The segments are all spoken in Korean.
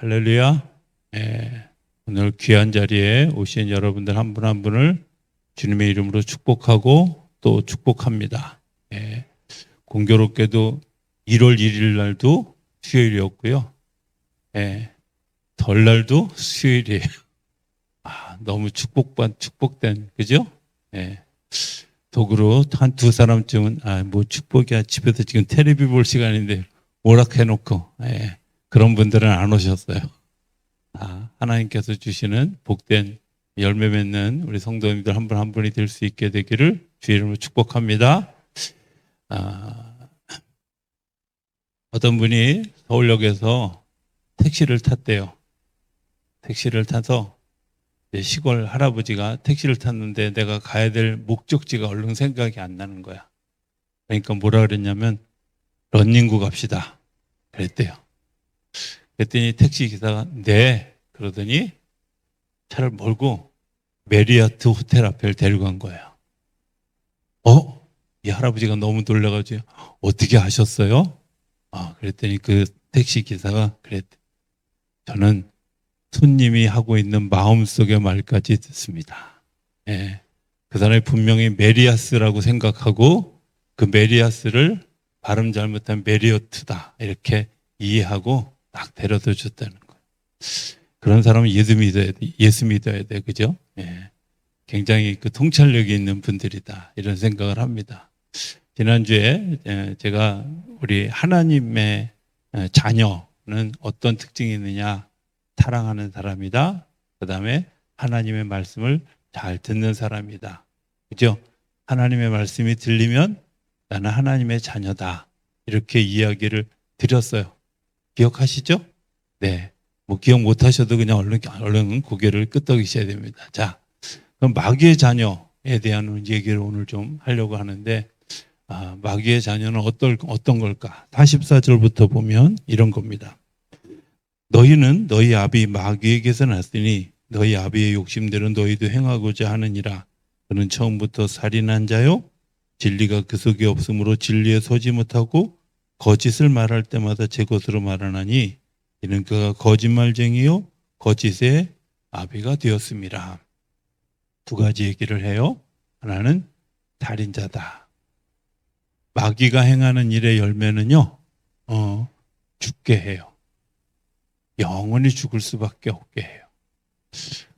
할렐루야. 예, 오늘 귀한 자리에 오신 여러분들 한분한 분을 주님의 이름으로 축복하고 또 축복합니다. 예, 공교롭게도 1월 1일 날도 수요일이었고요. 예, 덜 날도 수요일이에요. 아, 너무 축복받, 축복된, 그죠? 예. 독으로 한 두 사람쯤은, 아, 뭐 축복이야. 집에서 지금 테레비 볼 시간인데 오락해놓고, 예. 그런 분들은 안 오셨어요. 아, 하나님께서 주시는 복된 열매 맺는 우리 성도님들 한분한 분이 될 수 있게 되기를 주의 이름으로 축복합니다. 아, 어떤 분이 서울역에서 택시를 탔대요. 택시를 타서 시골 할아버지가 택시를 탔는데 내가 가야 될 목적지가 얼른 생각이 안 나는 거야. 그러니까 뭐라 그랬냐면 런닝구 갑시다. 그랬대요. 그랬더니 택시 기사가 네 그러더니 차를 몰고 메리아트 호텔 앞에 데리고 간 거예요. 어? 이 할아버지가 너무 놀라가지고 어떻게 하셨어요? 아 그랬더니 그 택시 기사가 그랬. 저는 손님이 하고 있는 마음속의 말까지 듣습니다. 예. 그 사람이 분명히 메리아스라고 생각하고 그 메리아스를 발음 잘못한 메리어트다 이렇게 이해하고 딱 데려다 줬다는 거예요. 그런 사람은 예수 믿어야 돼. 예수 믿어야 돼. 그죠? 예. 굉장히 그 통찰력이 있는 분들이다. 이런 생각을 합니다. 지난주에 예, 제가 우리 하나님의 예, 자녀는 어떤 특징이 있느냐 사랑하는 사람이다. 그 다음에 하나님의 말씀을 잘 듣는 사람이다. 그죠? 하나님의 말씀이 들리면 나는 하나님의 자녀다. 이렇게 이야기를 드렸어요. 기억하시죠? 네. 뭐 기억 못 하셔도 그냥 얼른, 얼른 고개를 끄덕이셔야 됩니다. 자, 그럼 마귀의 자녀에 대한 얘기를 오늘 좀 하려고 하는데, 아, 마귀의 자녀는 어떨, 어떤 걸까? 44절부터 보면 이런 겁니다. 너희는 너희 아비 마귀에게서 났으니 너희 아비의 욕심대로 너희도 행하고자 하느니라. 그는 처음부터 살인한 자요. 진리가 그 속에 없으므로 진리에 서지 못하고 거짓을 말할 때마다 제 것으로 말하나니 이는 그가 거짓말쟁이요 거짓의 아비가 되었습니다. 두 가지 얘기를 해요. 하나는 살인자다. 마귀가 행하는 일의 열매는요, 어, 죽게 해요. 영원히 죽을 수밖에 없게 해요.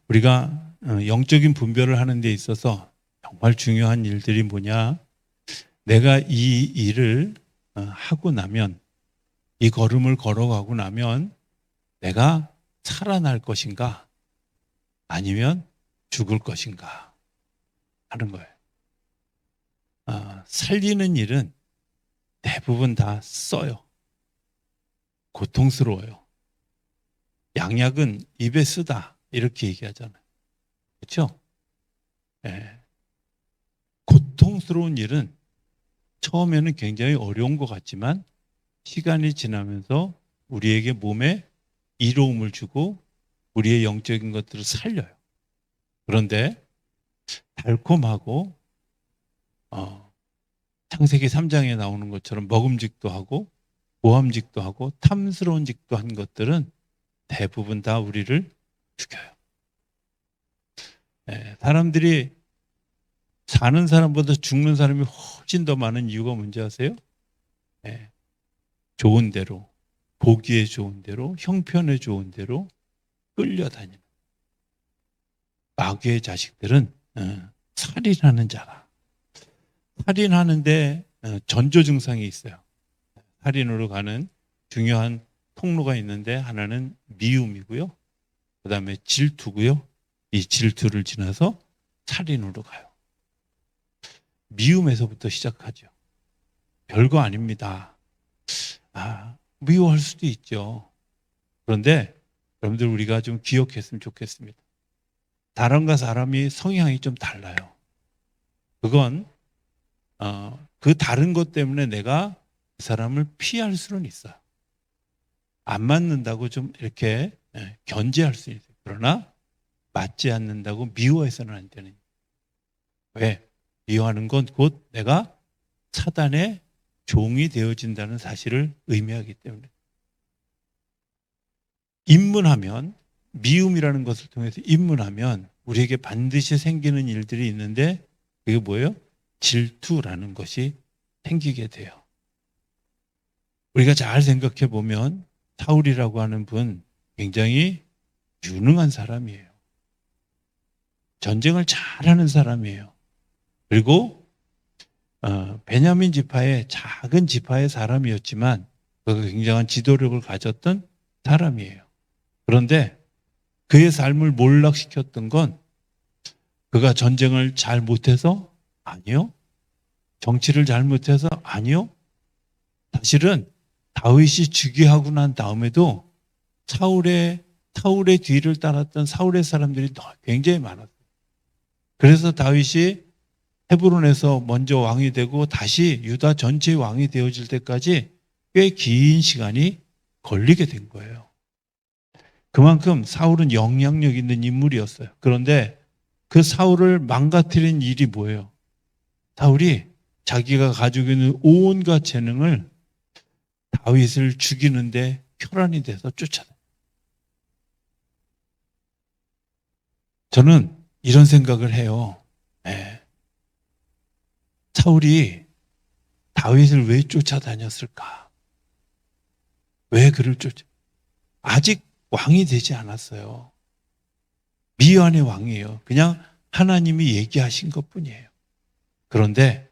우리가 어, 영적인 분별을 하는 데 있어서 정말 중요한 일들이 뭐냐? 내가 이 일을 어, 하고 나면 이 걸음을 걸어가고 나면 내가 살아날 것인가? 아니면 죽을 것인가? 하는 거예요. 아, 살리는 일은 대부분 다 써요. 고통스러워요. 양약은 입에 쓰다 이렇게 얘기하잖아요. 그렇죠? 예. 고통스러운 일은 처음에는 굉장히 어려운 것 같지만 시간이 지나면서 우리에게 몸에 이로움을 주고 우리의 영적인 것들을 살려요. 그런데 달콤하고 어, 창세기 3장에 나오는 것처럼 먹음직도 하고 모함직도 하고 탐스러운 직도 한 것들은 대부분 다 우리를 죽여요. 예, 사람들이 사는 사람보다 죽는 사람이 훨씬 더 많은 이유가 뭔지 아세요? 예, 좋은 대로, 보기에 좋은 대로, 형편에 좋은 대로 끌려다니는. 마귀의 자식들은 어, 살인하는 자라. 살인하는데 어, 전조 증상이 있어요. 살인으로 가는 중요한 통로가 있는데 하나는 미움이고요. 그 다음에 질투고요. 이 질투를 지나서 살인으로 가요. 미움에서부터 시작하죠. 별거 아닙니다. 아, 미워할 수도 있죠. 그런데 여러분들 우리가 좀 기억했으면 좋겠습니다. 사람과 사람이 성향이 좀 달라요. 그건 어, 그 다른 것 때문에 내가 그 사람을 피할 수는 있어요. 안 맞는다고 좀 이렇게 예, 견제할 수 있어요. 그러나 맞지 않는다고 미워해서는 안 되는. 왜? 미워하는 건 곧 내가 사단의 종이 되어진다는 사실을 의미하기 때문에. 입문하면 미움이라는 것을 통해서 입문하면 우리에게 반드시 생기는 일들이 있는데 그게 뭐예요? 질투라는 것이 생기게 돼요. 우리가 잘 생각해 보면 사울이라고 하는 분 굉장히 유능한 사람이에요. 전쟁을 잘하는 사람이에요. 그리고 어, 베냐민 지파의 작은 지파의 사람이었지만 그가 굉장한 지도력을 가졌던 사람이에요. 그런데 그의 삶을 몰락시켰던 건 그가 전쟁을 잘 못해서 아니요. 정치를 잘 못해서 아니요. 사실은 다윗이 즉위하고 난 다음에도 사울의 사울의 뒤를 따랐던 사울의 사람들이 굉장히 많았어요. 그래서 다윗이 헤브론에서 먼저 왕이 되고 다시 유다 전체의 왕이 되어질 때까지 꽤 긴 시간이 걸리게 된 거예요. 그만큼 사울은 영향력 있는 인물이었어요. 그런데 그 사울을 망가뜨린 일이 뭐예요? 사울이 자기가 가지고 있는 온갖 재능을 다윗을 죽이는데 혈안이 돼서 쫓아다. 저는 이런 생각을 해요. 네. 사울이 다윗을 왜 쫓아다녔을까? 왜 그를 쫓아? 아직 왕이 되지 않았어요. 미완의 왕이에요. 그냥 하나님이 얘기하신 것 뿐이에요. 그런데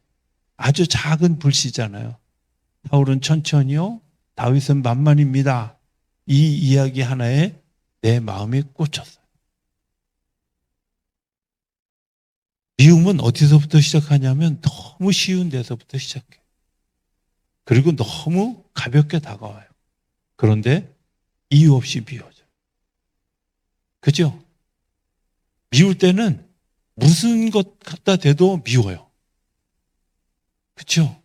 아주 작은 불씨잖아요. 사울은 천천히요. 다윗은 만만입니다. 이 이야기 하나에 내 마음이 꽂혔어요. 미움은 어디서부터 시작하냐면 너무 쉬운 데서부터 시작해요. 그리고 너무 가볍게 다가와요. 그런데 이유 없이 미워져요. 그죠? 미울 때는 무슨 것 갖다 대도 미워요. 그죠?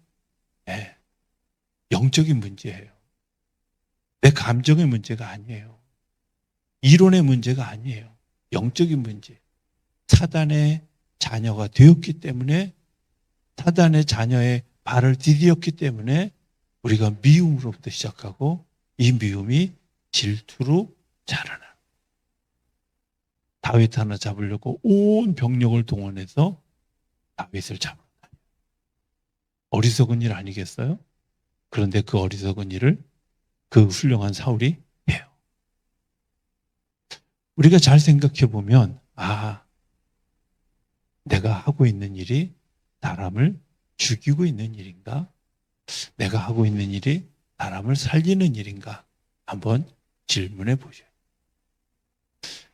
네. 영적인 문제예요. 내 감정의 문제가 아니에요. 이론의 문제가 아니에요. 영적인 문제. 사단의 자녀가 되었기 때문에 사단의 자녀의 발을 디디었기 때문에 우리가 미움으로부터 시작하고 이 미움이 질투로 자라나. 다윗 하나 잡으려고 온 병력을 동원해서 다윗을 다녀. 어리석은 일 아니겠어요? 그런데 그 어리석은 일을 그 훌륭한 사울이 해요. 우리가 잘 생각해 보면, 아, 내가 하고 있는 일이 사람을 죽이고 있는 일인가? 내가 하고 있는 일이 사람을 살리는 일인가? 한번 질문해 보셔요.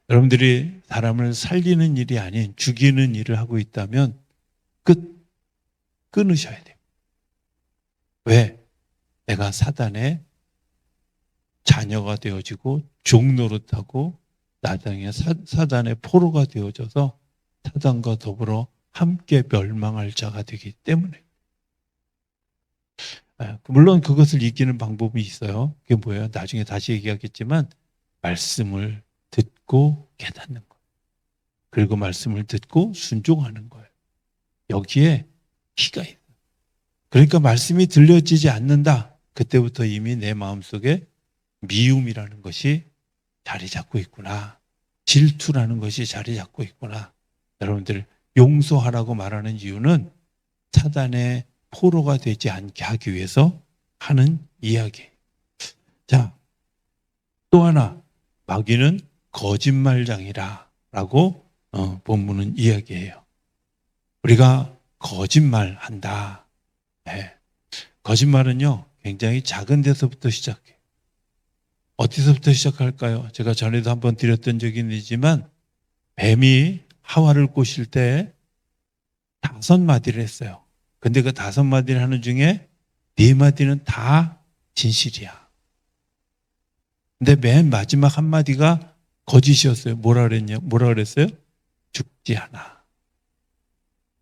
여러분들이 사람을 살리는 일이 아닌 죽이는 일을 하고 있다면 끝 끊으셔야 돼요. 왜? 내가 사단의 자녀가 되어지고 종노릇하고 나중에 사단의 포로가 되어져서 사단과 더불어 함께 멸망할 자가 되기 때문에 아, 물론 그것을 이기는 방법이 있어요. 그게 뭐예요? 나중에 다시 얘기하겠지만 말씀을 듣고 깨닫는 거예요. 그리고 말씀을 듣고 순종하는 거예요. 여기에 희가 있어요. 그러니까 말씀이 들려지지 않는다. 그때부터 이미 내 마음속에 미움이라는 것이 자리 잡고 있구나. 질투라는 것이 자리 잡고 있구나. 여러분들 용서하라고 말하는 이유는 사단의 포로가 되지 않게 하기 위해서 하는 이야기. 자, 또 하나 마귀는 거짓말장이라라고 어, 본문은 이야기해요. 우리가 거짓말한다. 네. 거짓말은요 굉장히 작은 데서부터 시작해. 어디서부터 시작할까요? 제가 전에도 한번 드렸던 적이 있지만 뱀이 하와를 꼬실 때 다섯 마디를 했어요. 근데 그 다섯 마디를 하는 중에 네 마디는 다 진실이야. 근데 맨 마지막 한 마디가 거짓이었어요. 뭐라 그랬냐? 뭐라 그랬어요? 죽지 않아.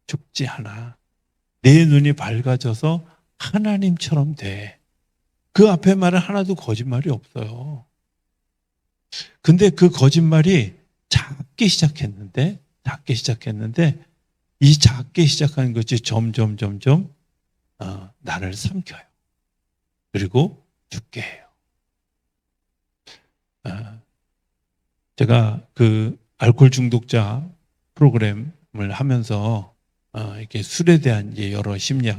죽지 않아. 내 눈이 밝아져서 하나님처럼 돼. 그 앞에 말은 하나도 거짓말이 없어요. 근데 그 거짓말이 작게 시작했는데, 작게 시작했는데, 이 작게 시작하는 것이 점점, 점점, 어, 나를 삼켜요. 그리고 죽게 해요. 어, 제가 그 알코올 중독자 프로그램을 하면서 어, 이렇게 술에 대한 이제 여러 심리학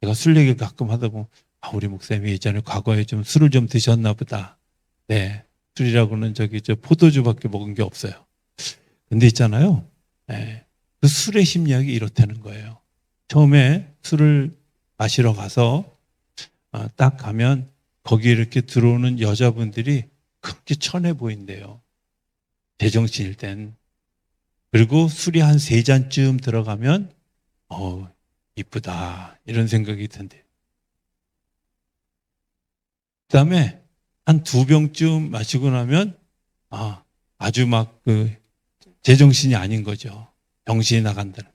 제가 술 얘기를 가끔 하다 보면 아, 우리 목사님이 예전에 과거에 좀 술을 좀 드셨나 보다. 네. 술이라고는 저기 저 포도주밖에 먹은 게 없어요. 근데 있잖아요. 네. 그 술의 심리학이 이렇다는 거예요. 처음에 술을 마시러 가서 어, 딱 가면 거기 이렇게 들어오는 여자분들이 그렇게 천해 보인대요. 제정신일 땐. 그리고 술이 한 세 잔쯤 들어가면 어 이쁘다 이런 생각이 든대. 그다음에 한 두 병쯤 마시고 나면 아 아주 막 그 제정신이 아닌 거죠. 정신이 나간다는.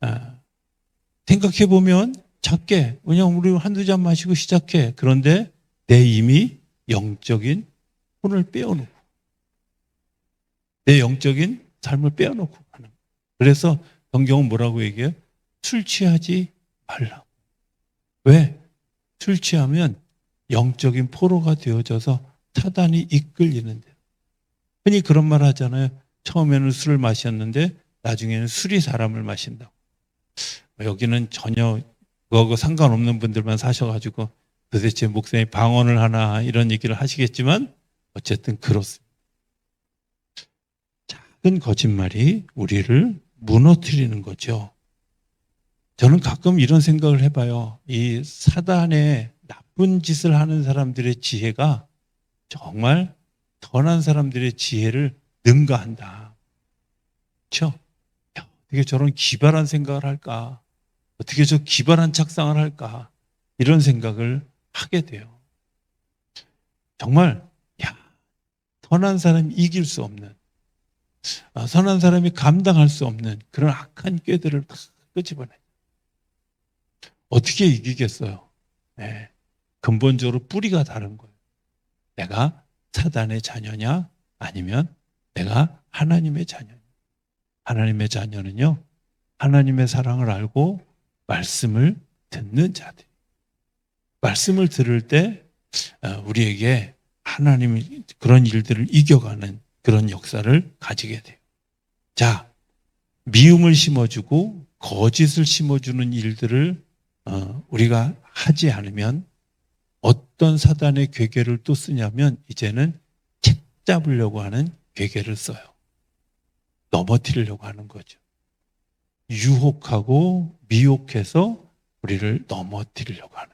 아, 생각해 보면 작게 그냥 우리 한두 잔 마시고 시작해. 그런데 내 이미 영적인 혼을 빼어놓고 내 영적인 삶을 빼어놓고. 거예요. 그래서 성경은 뭐라고 얘기해요? 술 취하지 말라. 왜? 술 취하면 영적인 포로가 되어져서 사단이 이끌리는데. 흔히 그런 말 하잖아요. 처음에는 술을 마셨는데 나중에는 술이 사람을 마신다고. 여기는 전혀 그거하고 상관없는 분들만 사셔가지고 도대체 목사님 방언을 하나 이런 얘기를 하시겠지만 어쨌든 그렇습니다. 작은 거짓말이 우리를 무너뜨리는 거죠. 저는 가끔 이런 생각을 해봐요. 이 사단의 나쁜 짓을 하는 사람들의 지혜가 정말 선한 사람들의 지혜를 능가한다. 그렇죠? 야, 어떻게 저런 기발한 생각을 할까? 어떻게 저 기발한 착상을 할까? 이런 생각을 하게 돼요. 정말 야, 선한 사람이 이길 수 없는 아, 선한 사람이 감당할 수 없는 그런 악한 꾀들을 다 끄집어내. 어떻게 이기겠어요? 네. 근본적으로 뿌리가 다른 거예요. 내가 사단의 자녀냐 아니면 내가 하나님의 자녀냐. 하나님의 자녀는요. 하나님의 사랑을 알고 말씀을 듣는 자들. 말씀을 들을 때 어, 우리에게 하나님이 그런 일들을 이겨가는 그런 역사를 가지게 돼요. 자, 미움을 심어주고 거짓을 심어주는 일들을 어, 우리가 하지 않으면 어떤 사단의 괴계를 또 쓰냐면 이제는 책 잡으려고 하는 괴계를 써요. 넘어뜨리려고 하는 거죠. 유혹하고 미혹해서 우리를 넘어뜨리려고 하는.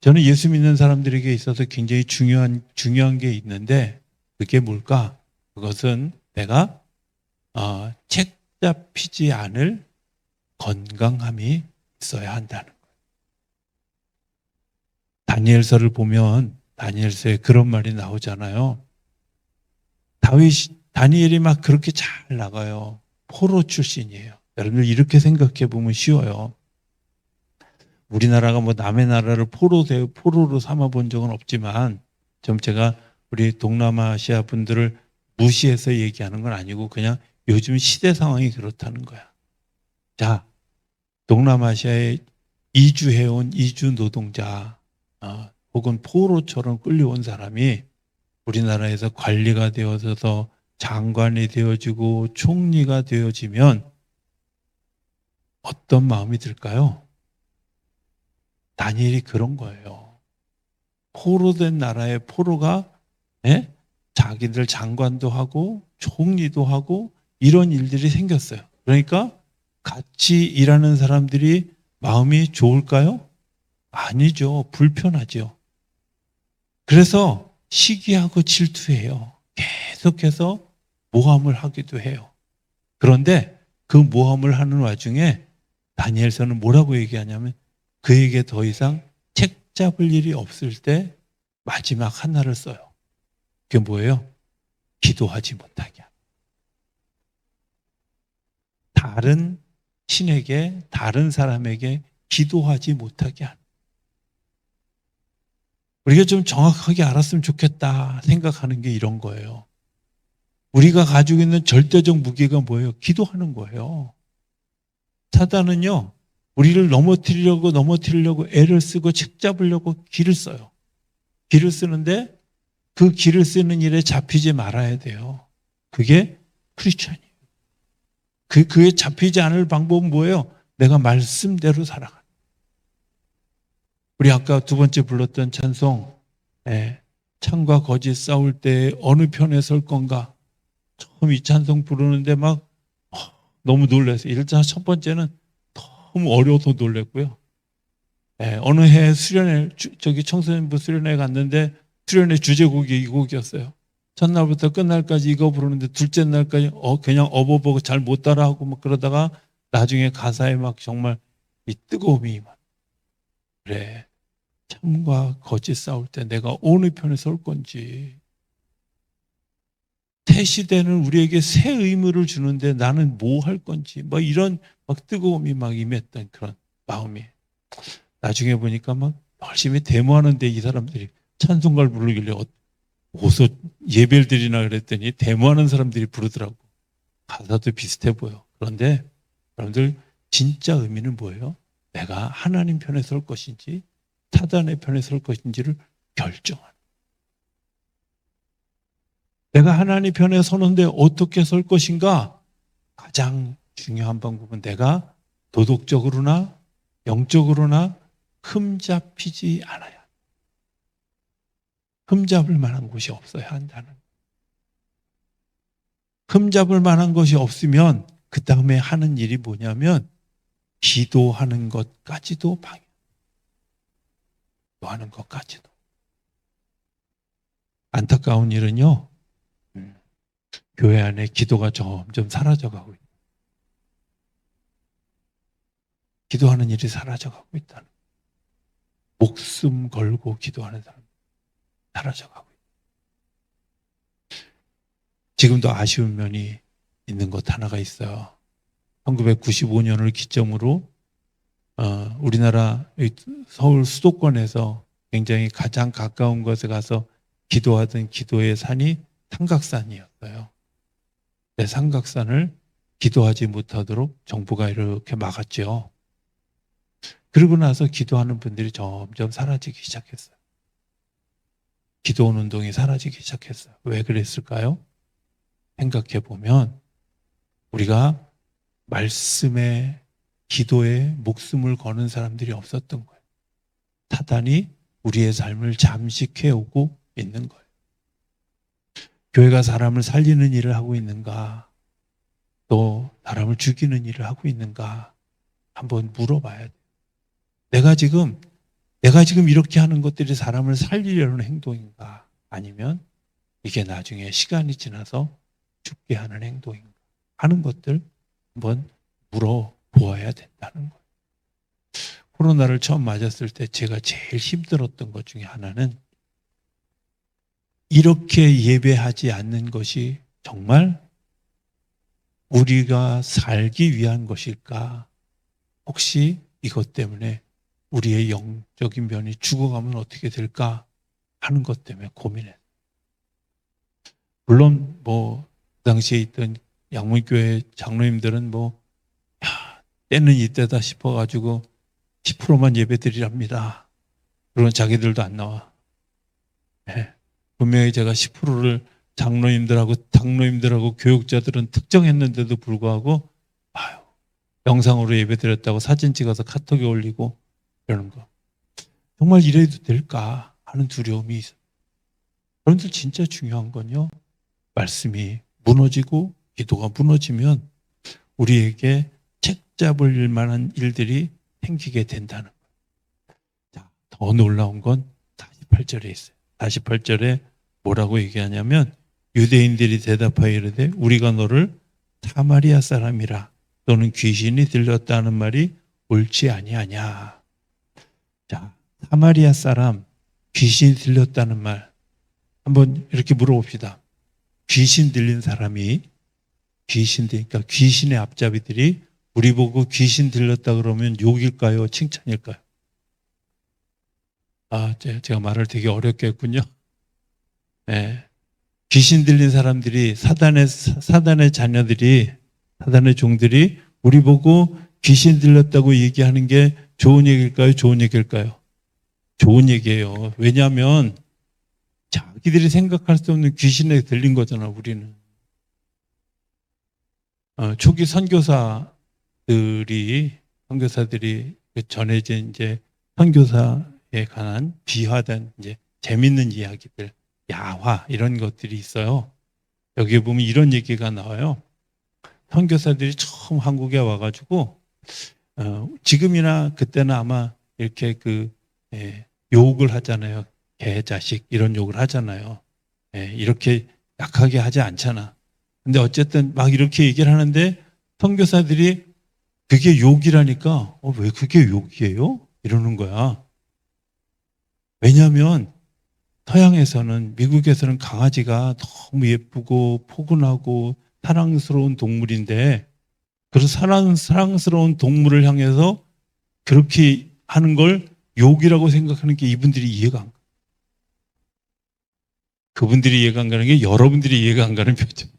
저는 예수 믿는 사람들에게 있어서 굉장히 중요한 중요한 게 있는데 그게 뭘까? 그것은 내가 어, 책 잡히지 않을 건강함이 있어야 한다는. 다니엘서를 보면 다니엘서에 그런 말이 나오잖아요. 다윗 다니엘이 막 그렇게 잘 나가요. 포로 출신이에요. 여러분들 이렇게 생각해 보면 쉬워요. 우리나라가 뭐 남의 나라를 포로 대 포로로 삼아 본 적은 없지만 좀 제가 우리 동남아시아 분들을 무시해서 얘기하는 건 아니고 그냥 요즘 시대 상황이 그렇다는 거야. 자, 동남아시아에 이주해온 이주 노동자 어, 혹은 포로처럼 끌려온 사람이 우리나라에서 관리가 되어서 장관이 되어지고 총리가 되어지면 어떤 마음이 들까요? 다니엘이 그런 거예요. 포로된 나라의 포로가 예? 자기들 장관도 하고 총리도 하고 이런 일들이 생겼어요. 그러니까 같이 일하는 사람들이 마음이 좋을까요? 아니죠. 불편하죠. 그래서 시기하고 질투해요. 계속해서 모함을 하기도 해요. 그런데 그 모함을 하는 와중에 다니엘서는 뭐라고 얘기하냐면 그에게 더 이상 책 잡을 일이 없을 때 마지막 하나를 써요. 그게 뭐예요? 기도하지 못하게. 다른 신에게, 다른 사람에게 기도하지 못하게 하는. 우리가 좀 정확하게 알았으면 좋겠다 생각하는 게 이런 거예요. 우리가 가지고 있는 절대적 무게가 뭐예요? 기도하는 거예요. 사단은요, 우리를 넘어뜨리려고 넘어뜨리려고 애를 쓰고 책 잡으려고 길을 써요. 길을 쓰는데 그 길을 쓰는 일에 잡히지 말아야 돼요. 그게 크리스천이에요. 그, 그에 잡히지 않을 방법은 뭐예요? 내가 말씀대로 살아가. 우리 아까 두 번째 불렀던 찬송, 예, 창과 거짓 싸울 때 어느 편에 설 건가? 처음 이 찬송 부르는데 막 어, 너무 놀랐어요. 일단 첫 번째는 너무 어려워서 놀랐고요. 예, 어느 해 수련회 주- 저기 청소년부 수련회 갔는데 수련회 주제곡이 이 곡이었어요. 첫날부터 끝날까지 이거 부르는데 둘째 날까지 어 그냥 어버버고 잘 못 따라하고 막 그러다가 나중에 가사에 막 정말 이 뜨거움이 막 그래. 참과 거짓 싸울 때 내가 어느 편에 설 건지. 태시대는 우리에게 새 의무를 주는데 나는 뭐 할 건지. 막 이런 막 뜨거움이 막 임했던 그런 마음이. 나중에 보니까 막 열심히 데모하는데 이 사람들이 찬송가를 부르길래 어- 어디서 예배를 드리나 그랬더니 데모하는 사람들이 부르더라고. 가사도 비슷해 보여. 그런데 여러분들 진짜 의미는 뭐예요? 내가 하나님 편에 설 것인지 타단의 편에 설 것인지를 결정하는 내가 하나님 편에 서는데 어떻게 설 것인가? 가장 중요한 방법은 내가 도덕적으로나 영적으로나 흠잡히지 않아야. 흠잡을 만한 곳이 없어야 한다는. 흠잡을 만한 것이 없으면 그 다음에 하는 일이 뭐냐면 기도하는 것까지도 방해. 기도하는 것까지도. 안타까운 일은요. 음, 교회 안에 기도가 점점 사라져가고 있다. 기도하는 일이 사라져가고 있다는. 목숨 걸고 기도하는 사람 사라져가고 있다. 지금도 아쉬운 면이 있는 것 하나가 있어요. 1995년을 기점으로 어, 우리나라 이 서울 수도권에서 굉장히 가장 가까운 곳에 가서 기도하던 기도의 산이 삼각산이었어요. 네, 삼각산을 기도하지 못하도록 정부가 이렇게 막았죠. 그러고 나서 기도하는 분들이 점점 사라지기 시작했어요. 기도원 운동이 사라지기 시작했어요. 왜 그랬을까요? 생각해 보면 우리가 말씀에 기도에 목숨을 거는 사람들이 없었던 거예요. 타단이 우리의 삶을 잠식해 오고 있는 거예요. 교회가 사람을 살리는 일을 하고 있는가? 또 사람을 죽이는 일을 하고 있는가? 한번 물어봐야 돼요. 내가 지금 내가 지금 이렇게 하는 것들이 사람을 살리려는 행동인가? 아니면 이게 나중에 시간이 지나서 죽게 하는 행동인가? 하는 것들 한번 물어보아야 된다는 거예요. 코로나를 처음 맞았을 때 제가 제일 힘들었던 것 중에 하나는 이렇게 예배하지 않는 것이 정말 우리가 살기 위한 것일까? 혹시 이것 때문에 우리의 영적인 면이 죽어가면 어떻게 될까 하는 것 때문에 고민해. 물론 뭐 그 당시에 있던 양문교회 장로님들은 뭐 야, 때는 이때다 싶어가지고 10%만 예배드리랍니다. 그런 자기들도 안 나와. 예. 분명히 제가 10%를 장로님들하고 장로님들하고 교육자들은 특정했는데도 불구하고 아유 영상으로 예배드렸다고 사진 찍어서 카톡에 올리고 이러는 거. 정말 이래도 될까 하는 두려움이 있어요. 여러분들 진짜 중요한 건요. 말씀이 무너지고 기도가 무너지면 우리에게 책 잡을 만한 일들이 생기게 된다는 거예요. 자, 더 놀라운 건 48절에 있어요. 48절에 뭐라고 얘기하냐면 유대인들이 대답하여 이르되 우리가 너를 사마리아 사람이라 또는 귀신이 들렸다는 말이 옳지 아니하냐. 자, 사마리아 사람 귀신이 들렸다는 말 한번 이렇게 물어봅시다. 귀신 들린 사람이 귀신 들니까 귀신의 앞잡이들이 우리 보고 귀신 들렸다 그러면 욕일까요? 칭찬일까요? 아, 제- 제가 말을 되게 어렵게 했군요. 네. 귀신 들린 사람들이 사단의 사- 사단의 자녀들이 사단의 종들이 우리 보고 귀신 들렸다고 얘기하는 게 좋은 얘기일까요? 좋은 얘기일까요? 좋은 얘기예요. 왜냐하면 자기들이 생각할 수 없는 귀신에 들린 거잖아, 우리는. 어, 초기 선교사들이, 선교사들이 그 전해진 이제 선교사에 관한 비화된 이제 재밌는 이야기들, 야화, 이런 것들이 있어요. 여기에 보면 이런 얘기가 나와요. 선교사들이 처음 한국에 와가지고, 어, 지금이나 그때는 아마 이렇게 그, 예, 욕을 하잖아요. 개, 자식, 이런 욕을 하잖아요. 예, 이렇게 약하게 하지 않잖아. 근데 어쨌든 막 이렇게 얘기를 하는데 선교사들이 그게 욕이라니까 어, 왜 그게 욕이에요? 이러는 거야. 왜냐하면 서양에서는 미국에서는 강아지가 너무 예쁘고 포근하고 사랑스러운 동물인데 그런 사랑, 사랑스러운 동물을 향해서 그렇게 하는 걸 욕이라고 생각하는 게 이분들이 이해가 안 가. 그분들이 이해가 안 가는 게 여러분들이 이해가 안 가는 표정.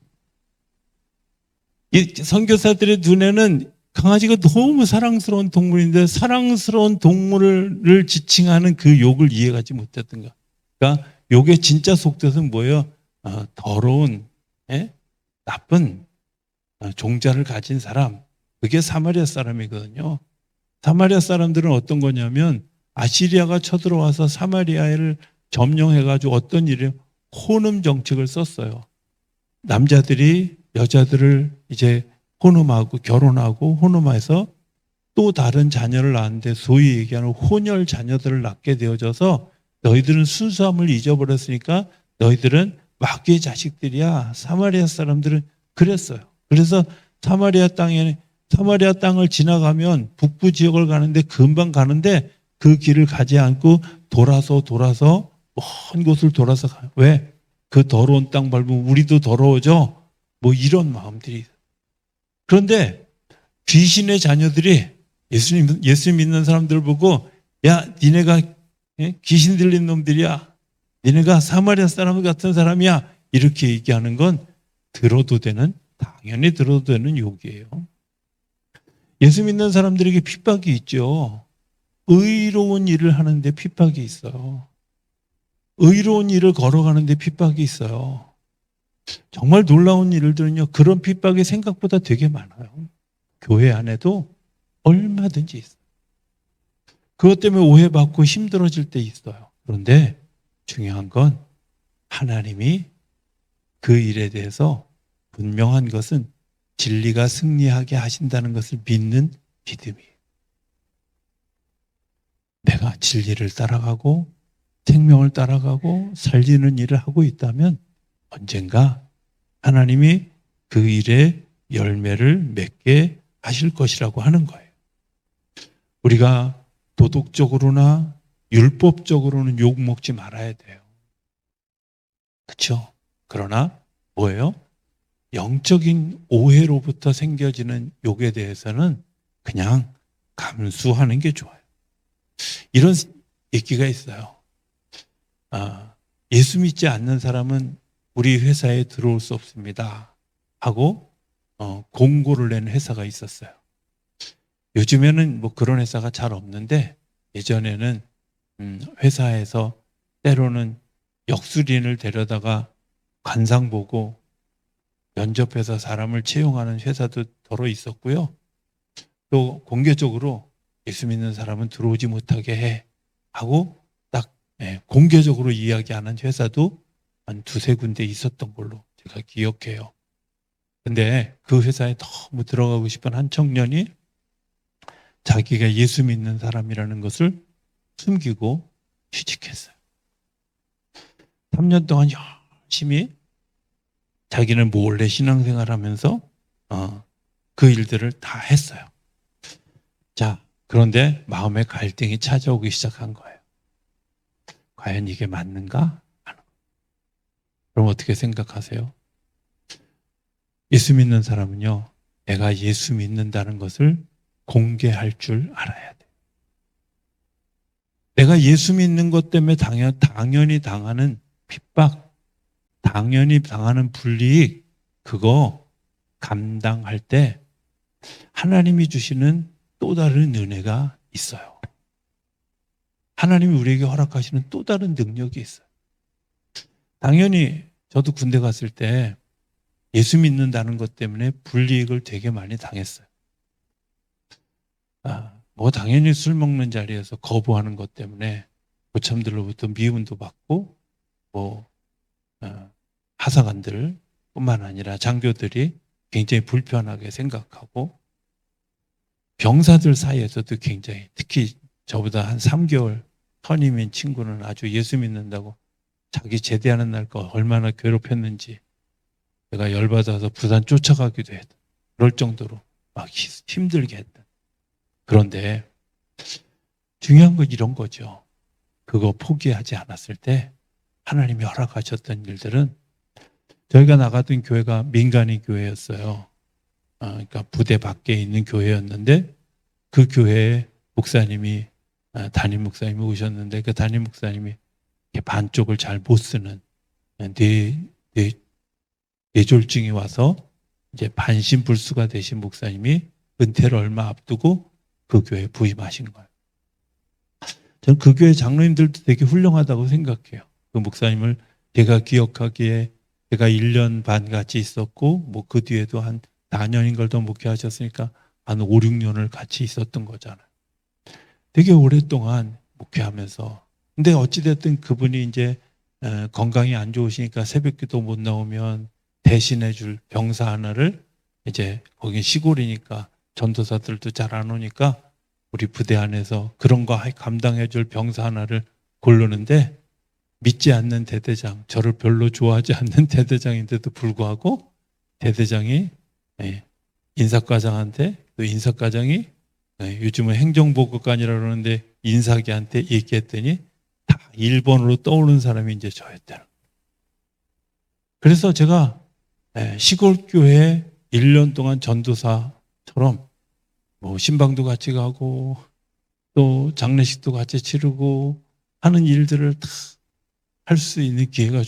이 선교사들의 눈에는 강아지가 너무 사랑스러운 동물인데 사랑스러운 동물을 지칭하는 그 욕을 이해하지 못했던가. 그러니까 욕의 진짜 속뜻은 뭐예요? 어, 더러운, 예? 나쁜 어, 종자를 가진 사람. 그게 사마리아 사람이거든요. 사마리아 사람들은 어떤 거냐면 아시리아가 쳐들어와서 사마리아를 점령해가지고 어떤 일을 혼음 정책을 썼어요. 남자들이 여자들을 이제 혼음하고 결혼하고 혼음해서 또 다른 자녀를 낳는데 소위 얘기하는 혼혈 자녀들을 낳게 되어져서 너희들은 순수함을 잊어버렸으니까 너희들은 마귀의 자식들이야. 사마리아 사람들은 그랬어요. 그래서 사마리아 땅에 사마리아 땅을 지나가면 북부 지역을 가는데 금방 가는데 그 길을 가지 않고 돌아서 돌아서 먼 곳을 돌아서 가요. 왜? 그 더러운 땅 밟으면 우리도 더러워져. 뭐 이런 마음들이. 그런데 귀신의 자녀들이 예수님, 예수 믿는 사람들 보고 야, 니네가 예? 귀신 들린 놈들이야. 니네가 사마리아 사람 같은 사람이야. 이렇게 얘기하는 건 들어도 되는, 당연히 들어도 되는 욕이에요. 예수 믿는 사람들에게 핍박이 있죠. 의로운 일을 하는데 핍박이 있어요. 의로운 일을 걸어가는데 핍박이 있어요. 정말 놀라운 일들은요, 그런 핍박이 생각보다 되게 많아요. 교회 안에도 얼마든지 있어요. 그것 때문에 오해받고 힘들어질 때 있어요. 그런데 중요한 건 하나님이 그 일에 대해서 분명한 것은 진리가 승리하게 하신다는 것을 믿는 믿음이에요. 내가 진리를 따라가고 생명을 따라가고 살리는 일을 하고 있다면 언젠가 하나님이 그 일에 열매를 맺게 하실 것이라고 하는 거예요. 우리가 도덕적으로나 율법적으로는 욕 먹지 말아야 돼요. 그렇죠? 그러나 뭐예요? 영적인 오해로부터 생겨지는 욕에 대해서는 그냥 감수하는 게 좋아요. 이런 얘기가 있어요. 아, 예수 믿지 않는 사람은 우리 회사에 들어올 수 없습니다. 하고 어, 공고를 낸 회사가 있었어요. 요즘에는 뭐 그런 회사가 잘 없는데 예전에는 음, 회사에서 때로는 역술인을 데려다가 관상 보고 면접해서 사람을 채용하는 회사도 더러 있었고요. 또 공개적으로 예수 믿는 사람은 들어오지 못하게 해 하고 공개적으로 이야기하는 회사도 한 두세 군데 있었던 걸로 제가 기억해요. 근데 그 회사에 너무 들어가고 싶은 한 청년이 자기가 예수 믿는 사람이라는 것을 숨기고 취직했어요. 3년 동안 열심히 자기는 몰래 신앙생활 하면서 어, 그 일들을 다 했어요. 자, 그런데 마음의 갈등이 찾아오기 시작한 거예요. 과연 이게 맞는가? 그럼 어떻게 생각하세요? 예수 믿는 사람은요, 내가 예수 믿는다는 것을 공개할 줄 알아야 돼. 내가 예수 믿는 것 때문에 당연, 당연히 당하는 핍박, 당연히 당하는 불이익, 그거 감당할 때 하나님이 주시는 또 다른 은혜가 있어요. 하나님이 우리에게 허락하시는 또 다른 능력이 있어요. 당연히 저도 군대 갔을 때 예수 믿는다는 것 때문에 불이익을 되게 많이 당했어요. 아, 뭐 당연히 술 먹는 자리에서 거부하는 것 때문에 고참들로부터 미움도 받고 뭐 어, 하사관들 뿐만 아니라 장교들이 굉장히 불편하게 생각하고 병사들 사이에서도 굉장히 특히 저보다 한 3개월 선임인 친구는 아주 예수 믿는다고 자기 제대하는 날거 얼마나 괴롭혔는지 내가 열받아서 부산 쫓아가기도 했다. 그럴 정도로 막 히- 힘들게 했다. 그런데 중요한 건 이런 거죠. 그거 포기하지 않았을 때 하나님이 허락하셨던 일들은 저희가 나갔던 교회가 민간인 교회였어요. 아, 그러니까 부대 밖에 있는 교회였는데 그 교회에 목사님이 아, 담임 목사님이 오셨는데 그 담임 목사님이 반쪽을 잘 못 쓰는 뇌, 뇌, 뇌졸중이 와서 이제 반신불수가 되신 목사님이 은퇴를 얼마 앞두고 그 교회에 부임하신 거예요. 저는 그 교회 장로님들도 되게 훌륭하다고 생각해요. 그 목사님을 제가 기억하기에 제가 1년 반 같이 있었고 뭐 그 뒤에도 한 4년인 걸 더 목회하셨으니까 한 5, 6년을 같이 있었던 거잖아요. 되게 오랫동안 목회하면서. 근데 어찌됐든 그분이 이제 에, 건강이 안 좋으시니까 새벽기도 못 나오면 대신해 줄 병사 하나를 이제 거기 시골이니까 전도사들도 잘 안 오니까 우리 부대 안에서 그런 거 감당해 줄 병사 하나를 고르는데 믿지 않는 대대장, 저를 별로 좋아하지 않는 대대장인데도 불구하고 대대장이 예, 인사과장한테 또 인사과장이 예, 요즘은 행정보고관이라 그러는데 인사기한테 얘기했더니 다 1번으로 떠오르는 사람이 이제 거예요. 그래서 제가 예, 시골 교회 1년 동안 전도사처럼 뭐 신방도 같이 가고 또 장례식도 같이 치르고 하는 일들을 다 할 수 있는 기회가.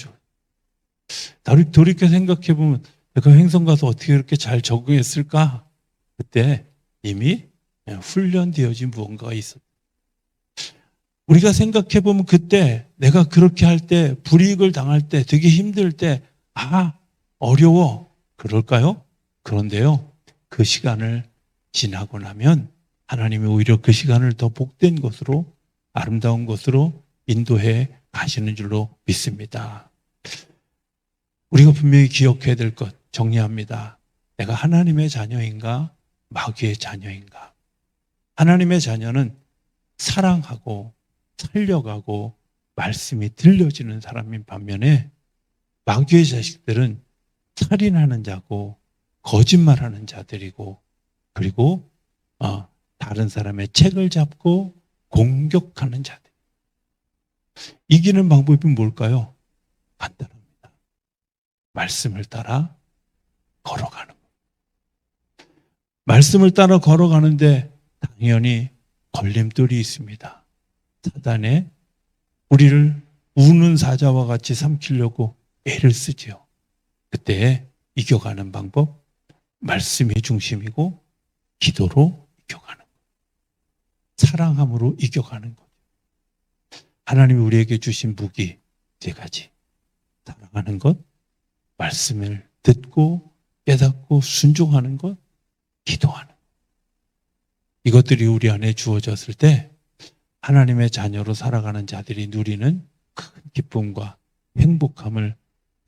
돌이- 돌이켜 생각해 보면 내가 횡성 가서 어떻게 그렇게 잘 적응했을까? 그때 이미 훈련되어진 무언가가 있었다. 우리가 생각해 보면 그때 내가 그렇게 할 때 불이익을 당할 때 되게 힘들 때 아, 어려워. 그럴까요? 그런데요. 그 시간을 지나고 나면 하나님이 오히려 그 시간을 더 복된 것으로 아름다운 것으로 인도해 가시는 줄로 믿습니다. 우리가 분명히 기억해야 될 것 정리합니다. 내가 하나님의 자녀인가 마귀의 자녀인가? 하나님의 자녀는 사랑하고 살려가고 말씀이 들려지는 사람인 반면에 마귀의 자식들은 살인하는 자고 거짓말하는 자들이고 그리고 어, 다른 사람의 책을 잡고 공격하는 자들. 이기는 방법이 뭘까요? 간단합니다. 말씀을 따라 걸어가는 것. 말씀을 따라 걸어가는데 당연히 걸림돌이 있습니다. 사단에 우리를 우는 사자와 같이 삼키려고 애를 쓰지요. 그때 이겨가는 방법, 말씀이 중심이고 기도로 이겨가는 것. 사랑함으로 이겨가는 것. 하나님이 우리에게 주신 무기 세 가지. 사랑하는 것, 말씀을 듣고 깨닫고 순종하는 것, 기도하는 것. 이것들이 우리 안에 주어졌을 때 하나님의 자녀로 살아가는 자들이 누리는 큰 기쁨과 행복함을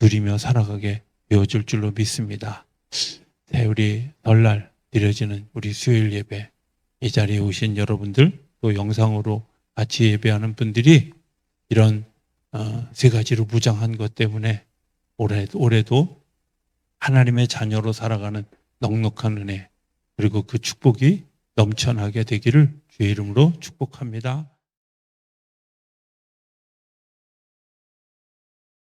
누리며 살아가게 되어줄 줄로 믿습니다. 네, 우리 널날 드려지는 우리 수요일 예배 이 자리에 오신 여러분들 또 영상으로 같이 예배하는 분들이 이런 어, 세 가지로 무장한 것 때문에 올해, 올해도 하나님의 자녀로 살아가는 넉넉한 은혜 그리고 그 축복이 넘쳐나게 되기를 주의 이름으로 축복합니다.